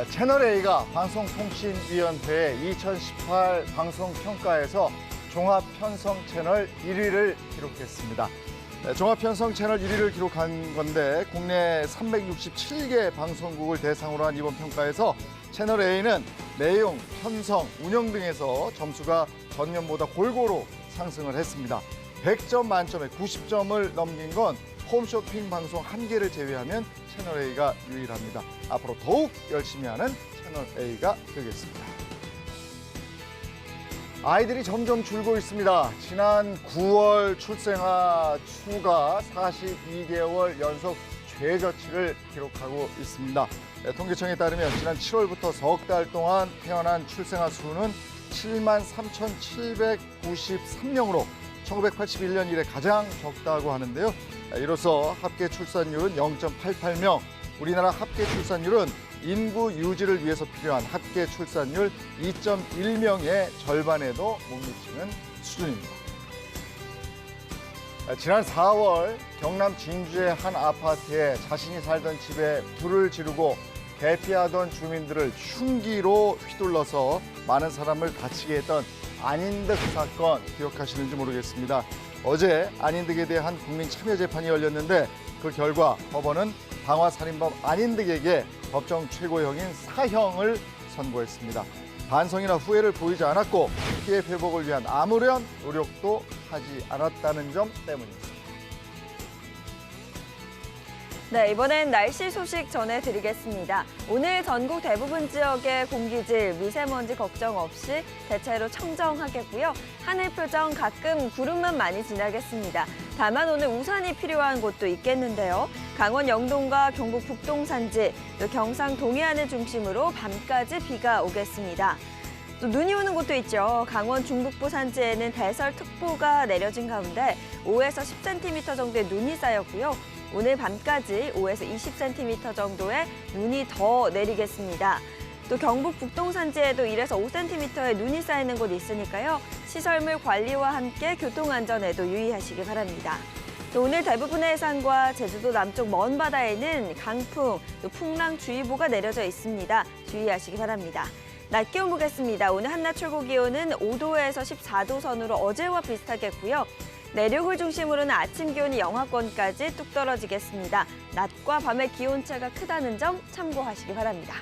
아, 채널A가 방송통신위원회 2018 방송평가에서 종합편성 채널 1위를 기록했습니다. 네, 종합편성 채널 1위를 기록한 건데 국내 367개 방송국을 대상으로 한 이번 평가에서 채널A는 내용, 편성, 운영 등에서 점수가 전년보다 골고루 상승을 했습니다. 100점 만점에 90점을 넘긴 건 홈쇼핑 방송 한 개를 제외하면 채널A가 유일합니다. 앞으로 더욱 열심히 하는 채널A가 되겠습니다. 아이들이 점점 줄고 있습니다. 지난 9월 출생아 수가 42개월 연속 최저치를 기록하고 있습니다. 네, 통계청에 따르면 지난 7월부터 석 달 동안 태어난 출생아 수는 7만 3,793명으로 1981년 이래 가장 적다고 하는데요. 이로써 합계 출산율은 0.88명, 우리나라 합계 출산율은 인구 유지를 위해서 필요한 합계 출산율 2.1명의 절반에도 못 미치는 수준입니다. 지난 4월 경남 진주의 한 아파트에 자신이 살던 집에 불을 지르고 대피하던 주민들을 흉기로 휘둘러서 많은 사람을 다치게 했던 안인득 사건 기억하시는지 모르겠습니다. 어제 안인득에 대한 국민 참여 재판이 열렸는데 그 결과 법원은 방화 살인범 안인득에게 법정 최고형인 사형을 선고했습니다. 반성이나 후회를 보이지 않았고 피해 회복을 위한 아무런 노력도 하지 않았다는 점 때문입니다. 네, 이번엔 날씨 소식 전해드리겠습니다. 오늘 전국 대부분 지역의 공기질, 미세먼지 걱정 없이 대체로 청정하겠고요. 하늘 표정 가끔 구름만 많이 지나겠습니다. 다만 오늘 우산이 필요한 곳도 있겠는데요. 강원 영동과 경북 북동 산지, 또 경상 동해안을 중심으로 밤까지 비가 오겠습니다. 또 눈이 오는 곳도 있죠. 강원 중북부 산지에는 대설특보가 내려진 가운데 5에서 10cm 정도의 눈이 쌓였고요. 오늘 밤까지 5에서 20cm 정도의 눈이 더 내리겠습니다. 또 경북 북동 산지에도 1에서 5cm의 눈이 쌓이는 곳이 있으니까요. 시설물 관리와 함께 교통 안전에도 유의하시기 바랍니다. 또 오늘 대부분의 해상과 제주도 남쪽 먼 바다에는 강풍, 또 풍랑주의보가 내려져 있습니다. 주의하시기 바랍니다. 낮 기온 보겠습니다. 오늘 한낮 최고 기온은 5도에서 14도 선으로 어제와 비슷하겠고요. 내륙을 중심으로는 아침 기온이 영하권까지 뚝 떨어지겠습니다. 낮과 밤의 기온차가 크다는 점 참고하시기 바랍니다.